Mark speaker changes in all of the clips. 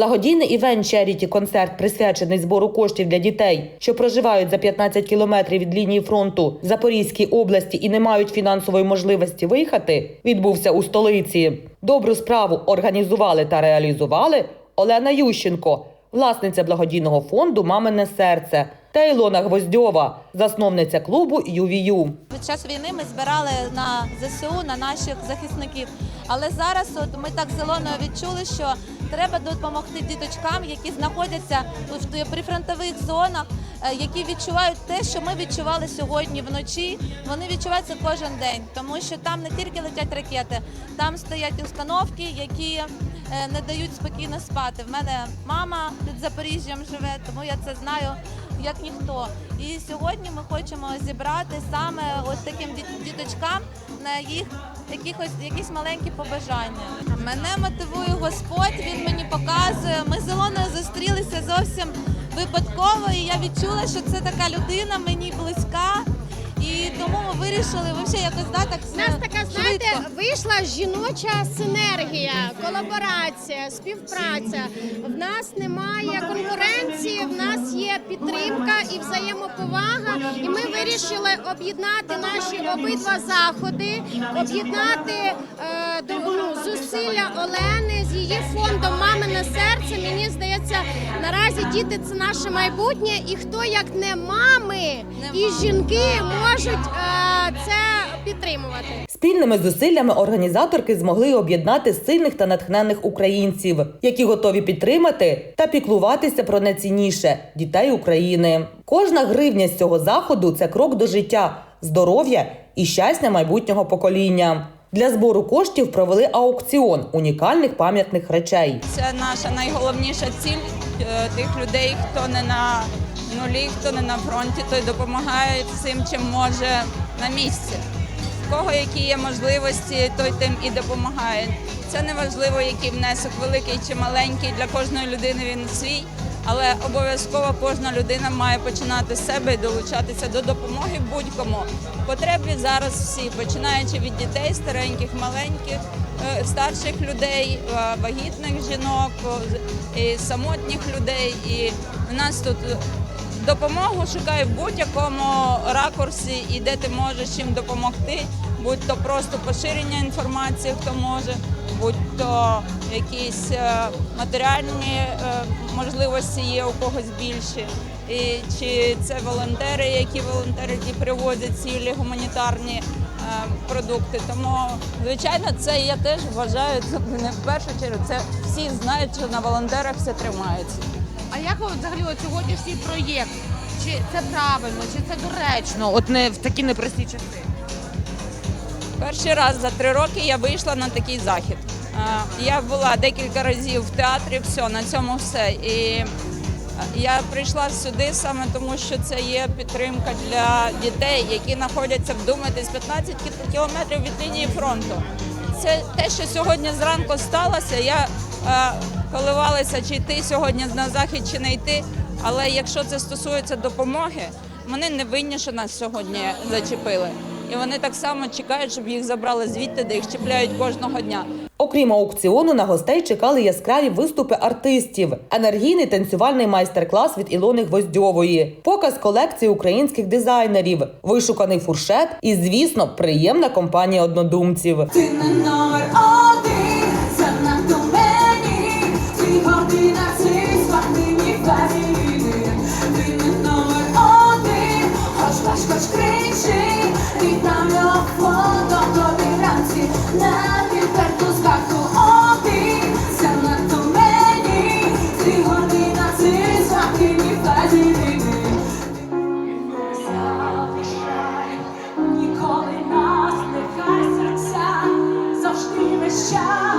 Speaker 1: Благодійний івент Charity концерт присвячений збору коштів для дітей, що проживають за 15 кілометрів від лінії фронту в Запорізькій області і не мають фінансової можливості виїхати, відбувся у столиці. Добру справу організували та реалізували Олена Ющенко, власниця благодійного фонду Мамине серце та Ілона Гвоздьова, засновниця клубу ЮВІЮ.
Speaker 2: Під час війни ми збирали на ЗСУ, на наших захисників. Але зараз от ми так з Ілоною відчули, що треба допомогти діточкам, які знаходяться в прифронтових зонах, е, які відчувають те, що ми відчували сьогодні вночі. Вони відчувають це кожен день, тому що там не тільки летять ракети, там стоять установки, які е, не дають спокійно спати. В мене мама під Запоріжжям живе, тому я це знаю як ніхто. І сьогодні ми хочемо зібрати саме ось таким діточкам на їх якихось якісь маленькі побажання. Мене мотивує Господь, він мені показує. Ми з Ілоною зустрілися зовсім випадково, і я відчула, що це така людина мені близька. І тому ми вирішили взагалі якось да, так
Speaker 3: У нас така, знаєте,
Speaker 2: швидко.
Speaker 3: вийшла жіноча синергія, колаборація, співпраця. В нас немає конкуренції, в нас є підтримка і взаємоповага. І ми вирішили об'єднати наші обидва заходи, об'єднати е, ну, зусилля Олени з її фондом Мамине серце. Мені здається, наразі діти це наше майбутнє, і хто як не мами і жінки можуть е, це підтримувати.
Speaker 1: Спільними зусиллями організаторки змогли об'єднати сильних та натхненних українців, які готові підтримати та піклуватися про найцінніше дітей України. Кожна гривня з цього заходу це крок до життя, здоров'я і щастя майбутнього покоління. Для збору коштів провели аукціон унікальних пам'ятних речей.
Speaker 4: Це наша найголовніша ціль тих людей, хто не на нулі, хто не на фронті, той допомагає всім, чим може на місці. В кого які є можливості, той тим і допомагає. Це не важливо, який внесок великий чи маленький. Для кожної людини він свій, але обов'язково кожна людина має починати з себе і долучатися до допомоги будь-кому. Потреблі зараз всі, починаючи від дітей, стареньких, маленьких, е, старших людей, е, вагітних жінок, і самотніх людей. І в нас тут е, допомогу шукає в будь-якому ракурсі і де ти можеш чим допомогти, будь то просто поширення інформації, хто може, будь то якісь е, матеріальні е, можливості є у когось більші. І чи це волонтери, які волонтери які привозять цілі гуманітарні е, продукти. Тому, звичайно, це я теж вважаю не в першу чергу. Це всі знають, що на волонтерах все тримається.
Speaker 5: А як ви взагалі от сьогоднішній проєкт? Чи це правильно, чи це доречно? От не в такі непрості часи.
Speaker 4: Перший раз за три роки я вийшла на такий захід. Е, Я була декілька разів в театрі, все, на цьому все. І я прийшла сюди саме тому, що це є підтримка для дітей, які знаходяться, вдумайтесь, 15 кілометрів від лінії фронту. Це те, що сьогодні зранку сталося. Я е, коливалася, чи йти сьогодні на захід, чи не йти. Але якщо це стосується допомоги, вони не винні, що нас сьогодні зачепили. І вони так само чекають, щоб їх забрали звідти, де їх чіпляють кожного дня.
Speaker 1: Окрім аукціону, на гостей чекали яскраві виступи артистів, енергійний танцювальний майстер-клас від Ілони Гвоздьової, показ колекції українських дизайнерів, вишуканий фуршет і, звісно, приємна компанія однодумців.
Speaker 6: Ти не номер один, занадто мені, ти година цих спортивні фамілії. Ти не номер один, хоч плач, хоч кричи, віддам його фото
Speaker 7: deixar.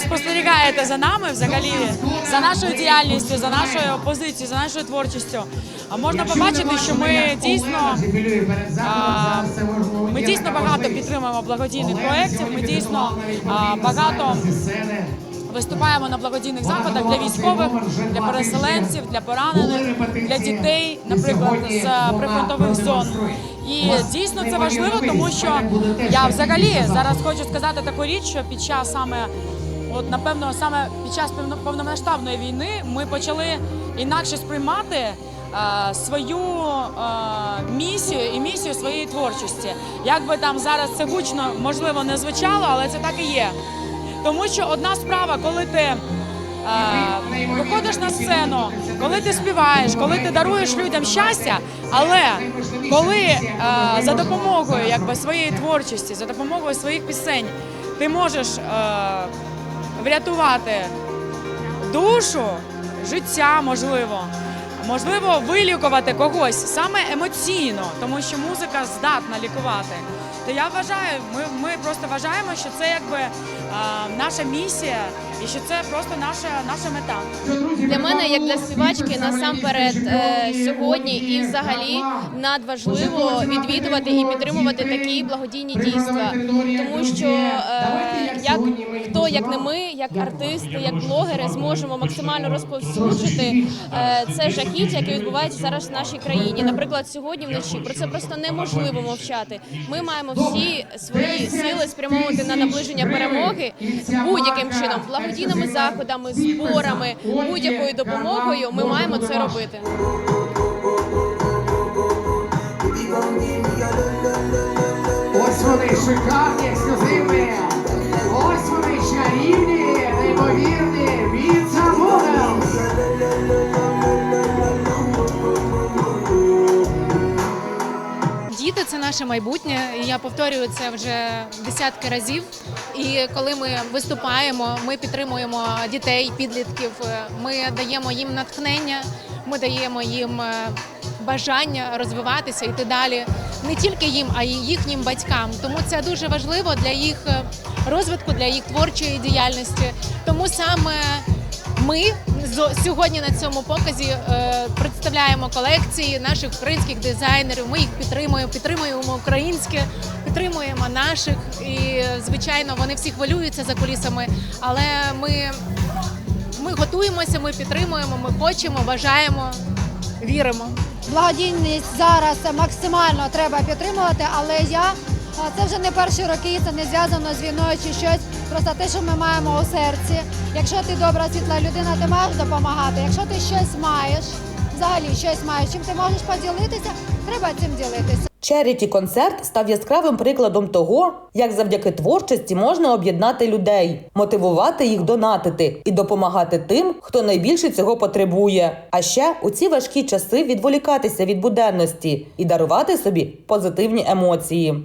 Speaker 7: Спостерігаєте за нами, взагалі за нашою діяльністю, за нашою позицією, за нашою творчістю, а можна побачити, що ми дійсно ми дійсно багато підтримуємо благодійних проєктів. Ми дійсно багато виступаємо на благодійних заходах для військових, для переселенців, для поранених, для дітей, наприклад, з прифронтових зон. І дійсно це важливо, тому що я взагалі зараз хочу сказати таку річ, що під час саме, от напевно, саме під час повномасштабної війни ми почали інакше сприймати. е, Свою е, місію і місію своєї творчості. Як би там зараз це гучно можливо не звучало, але це так і є. Тому що одна справа, коли ти е, виходиш на сцену, коли ти співаєш, коли ти даруєш людям щастя, але коли е, за допомогою якби, своєї творчості, за допомогою своїх пісень, ти можеш е, врятувати душу, життя можливо. Можливо, вилікувати когось саме емоційно, тому що музика здатна лікувати. То я вважаю, ми, ми просто вважаємо, що це якби а, наша місія і що це просто наша, наша мета.
Speaker 3: Для мене, як для співачки, насамперед е, сьогодні і взагалі надважливо відвідувати і підтримувати такі благодійні дійства, тому що е, як хто, як не ми, як артисти, як блогери, зможемо максимально розповсюджити е, це жахіття, яке відбувається зараз в нашій країні. Наприклад, сьогодні вночі про це просто неможливо мовчати. Ми маємо всі свої сили спрямовувати на наближення перемоги будь-яким чином, благодійними заходами, зборами, будь-якою допомогою. Ми маємо це робити.
Speaker 8: Ось вони шикарні, ексклюзивні. Ось вони чарівні, неймовірні. Піца Models.
Speaker 9: Діти це наше майбутнє. Я повторюю це вже десятки разів. І коли ми виступаємо, ми підтримуємо дітей, підлітків. Ми даємо їм натхнення, ми даємо їм е, бажання розвиватися, йти далі не тільки їм, а й їхнім батькам. Тому це дуже важливо для їх е, розвитку, для їх творчої діяльності. Тому саме ми сьогодні на цьому показі е, представляємо колекції наших українських дизайнерів. Ми їх підтримуємо, підтримуємо українське, підтримуємо наших. І звичайно, вони всі хвилюються за кулісами, але ми, ми готуємося, ми підтримуємо, ми хочемо, бажаємо, віримо.
Speaker 10: Благодійність зараз максимально треба підтримувати, але я це вже не перші роки, це не зв'язано з війною чи щось. Просто те, що ми маємо у серці. Якщо ти добра, світла людина, ти маєш допомагати. Якщо ти щось маєш, взагалі щось маєш, чим ти можеш поділитися, треба цим ділитися.
Speaker 1: Черіті концерт став яскравим прикладом того, як завдяки творчості можна об'єднати людей, мотивувати їх донатити і допомагати тим, хто найбільше цього потребує. А ще у ці важкі часи відволікатися від буденності і дарувати собі позитивні емоції.